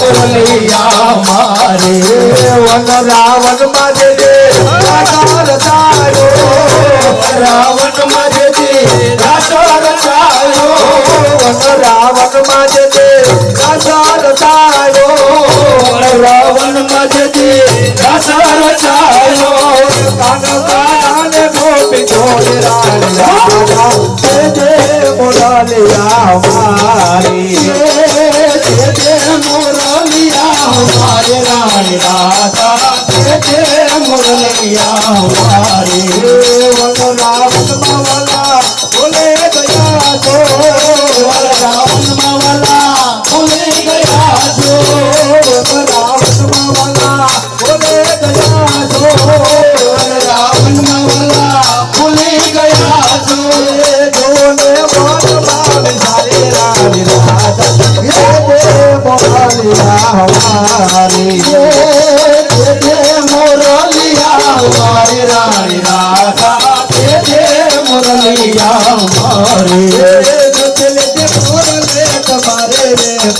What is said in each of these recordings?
મોરલિયા મારે વન રાવણમાં જે જે રાજા રચાયો રાવણ મજે રાસો રચાયો વન રાવણમાં જે જે રાજા રચાયો રાવણ મજે રાસો રચાયો કાન કાને ગોપી જોડે રાજા તે તે મોરલિયા રાધા મોરલિયા તો રાવણ મવલા ભૂલી ગયા છો વન રાવણમાં ગયા તો રાવણ મવલા ભૂલી ગયા છો જોને મનમાં રાણી રાજા એ દે બોલિયા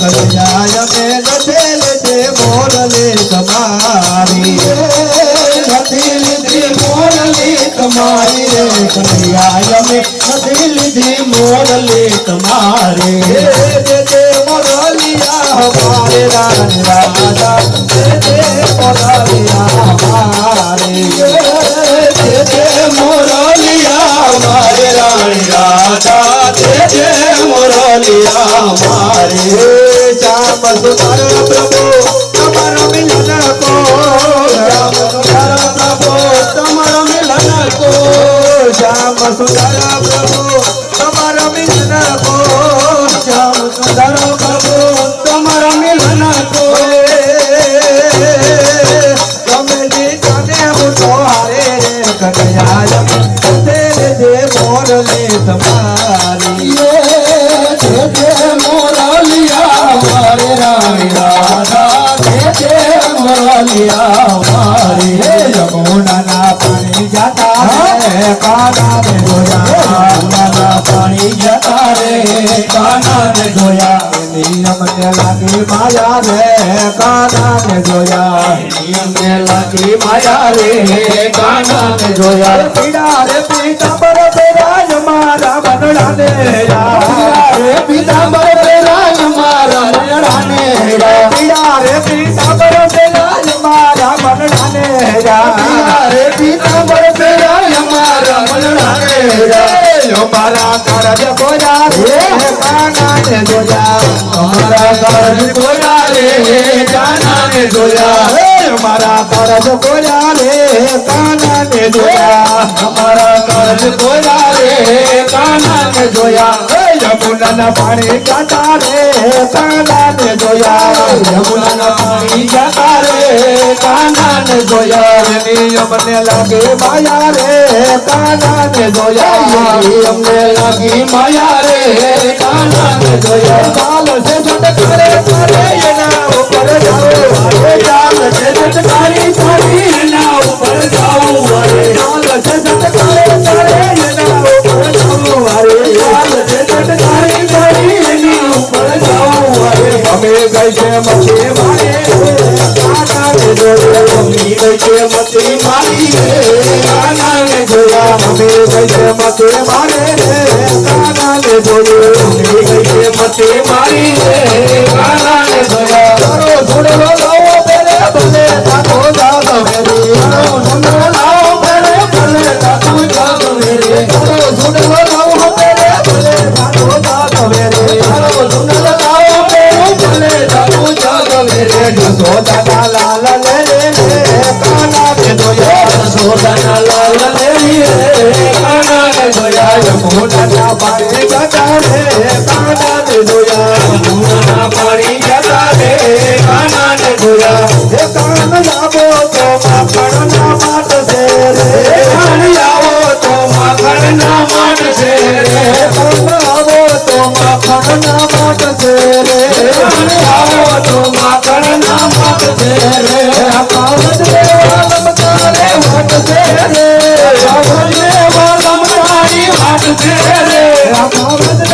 રે કલ્યાય મે ગજલ જે મોરલે તમારી નથી લીધી મોરલી તમારી રે કનૈયા અમે નથી લીધી મોરલી તમારે જે જે મોરલિયા હમારે રાણી રાજા જે જે મોરલિયા હમારે સુંદર પ્રભુ તમારો મિલન કો રામ સુંદર પ્રભુ તમારો મિલન કો શ્યામ સુંદર પ્રભુ તમારો મિલન કો શ્યામ સુંદર પ્રભુ તમારો મિલન કો ગમેલી તને હું તો હારે રે કનૈયા તે જે મોરલે તમારી મોરલિયા મારે યમુનાના પાણી જાતા હે કાના ને જોયા નાના પાણી જતા રે કાના ને જોયા નિયમને લાગી માયા રે ને માયા રે ને પીડા રે પીતાંબર પેરાય મારા બનડાને રા હેરા યો મારા કરજ બોયા રે કાના ને જોયા અમારા કારજ ગોયા રે કાના ને જોયા હે મારા કરજ બોયા રે કાના ને જોયા અમારા કારજ ગોયા રે કાના ને જોયા હે યમુનાના પાણી જાતા રે કાના ને જોયા યમુનાના પાણી જતા રે કાના ને જોયા નિયમને લાગે માયા રે કાના ને જોયા અમને લાગી માયા રે કાના ને જોયા. ચાલ છે સટકારે કરે એના અમે ગઈ છે મચી મારે કાના ને જોયા મમ્મી ગઈ છે મતી મારી રે કાના ને જોયા અમે ગઈ છે મચી મારે કાના ને મોટા પાણી જતા રે કાના ને જોયા મોટા પાણી જતા રે કાના ને જોયા હે કાન લાવો તો માખણ ના માટ છે રે કાન લાવો તો માખણ ના માટ છે રે કાન લાવો તો માખણ ના માટ છે રે કાન લાવો તો માખણ ના માટ છે રે કાન દેવા બતારે વાટ છે રે tu quieres. La madre de